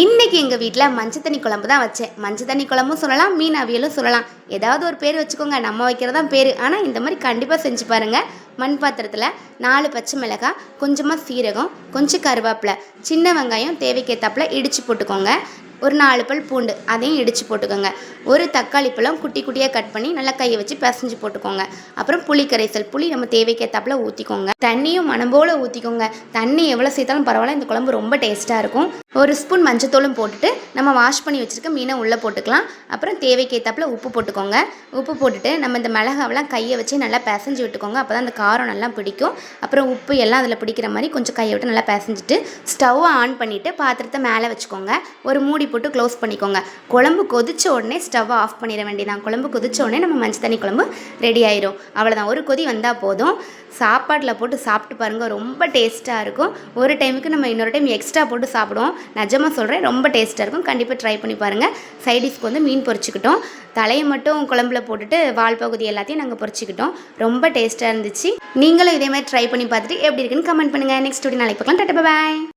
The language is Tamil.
இன்னைக்கு எங்கள் வீட்டில் மஞ்சள் தண்ணி குழம்பு தான் வச்சேன். மஞ்சள் தண்ணி குழம்பும் சொல்லலாம் மீன் அவியலும் சொல்லலாம். ஏதாவது ஒரு பேர் வச்சுக்கோங்க நம்ம வைக்கிறதான் பேர். ஆனால் இந்த மாதிரி கண்டிப்பாக செஞ்சு பாருங்கள் மண் பாத்திரத்தில் நாலு பச்சை மிளகாய் கொஞ்சமாக சீரகம் கொஞ்சம் கருவேப்பிலை சின்ன வெங்காயம் தேவைக்கேற்றாப்புல இடித்து போட்டுக்கோங்க. ஒரு நாலு பல் பூண்டு அதையும் இடித்து போட்டுக்கோங்க. ஒரு தக்காளி பழம் குட்டி குட்டியாக கட் பண்ணி நல்லா கையை வச்சு பிசைஞ்சு போட்டுக்கோங்க. அப்புறம் புளி கரைசல் புளி நம்ம தேவைக்கேற்றாப்புல ஊற்றிக்கோங்க தண்ணியும் மனம் போல் ஊற்றிக்கோங்க தண்ணி எவ்வளோ சேர்த்தாலும் பரவாயில்ல இந்த குழம்பு ரொம்ப டேஸ்ட்டாக இருக்கும். ஒரு ஸ்பூன் மஞ்சத்தூளும் போட்டுட்டு நம்ம வாஷ் பண்ணி வச்சுருக்க மீனை உள்ளே போட்டுக்கலாம். அப்புறம் தேவைக்கேற்றாப்புல உப்பு போட்டுக்கோங்க. உப்பு போட்டுட்டு நம்ம இந்த மிளகாவெல்லாம் கையை வச்சு நல்லா பிசைஞ்சு விட்டுக்கோங்க. அப்போ தான் அந்த காரம் நல்லா பிடிக்கும். அப்புறம் உப்பு எல்லாம் அதில் பிடிக்கிற மாதிரி கொஞ்சம் கையை விட்டு நல்லா பிசைஞ்சிட்டு ஸ்டவ்வை ஆன் பண்ணிவிட்டு பாத்திரத்தை மேலே வச்சுக்கோங்க. ஒரு மூடி போட்டு க்ளோஸ் பண்ணிக்கோங்க. குழம்பு கொதிச்ச உடனே ஸ்டவ்வை ஆஃப் பண்ணிட வேண்டியதான் குழம்பு கொதிச்ச உடனே நம்ம மஞ்சள் தண்ணி குழம்பு ரெடி ஆயிரும். அவ்வளோதான் ஒரு கொதி வந்தால் போதும். சாப்பாட்டில் போட்டு சாப்பிட்டு பாருங்கள் ரொம்ப டேஸ்ட்டாக இருக்கும். ஒரு டைமுக்கு நம்ம இன்னொரு டைம் எக்ஸ்ட்ரா போட்டு சாப்பிடுவோம். நிஜமாக சொல்கிறேன் ரொம்ப டேஸ்ட்டாக இருக்கும். கண்டிப்பாக ட்ரை பண்ணி பாருங்கள் சைடிஷ்க்கு வந்து மீன் பொறிச்சிக்கிட்டோம் தலையை மட்டும் குழம்புல போட்டுட்டு வால் பகுதி எல்லாத்தையும் நாங்கள் பொறிச்சிக்கிட்டோம் ரொம்ப டேஸ்ட்டாக இருந்துச்சு. நீங்களும் இதே மாதிரி ட்ரை பண்ணி பார்த்துட்டு எப்படி இருக்குன்னு கமெண்ட் பண்ணுங்கள் நெக்ஸ்ட் வீடியோ நாளைக்கு பார்க்கலாம். டாட்டா பாய்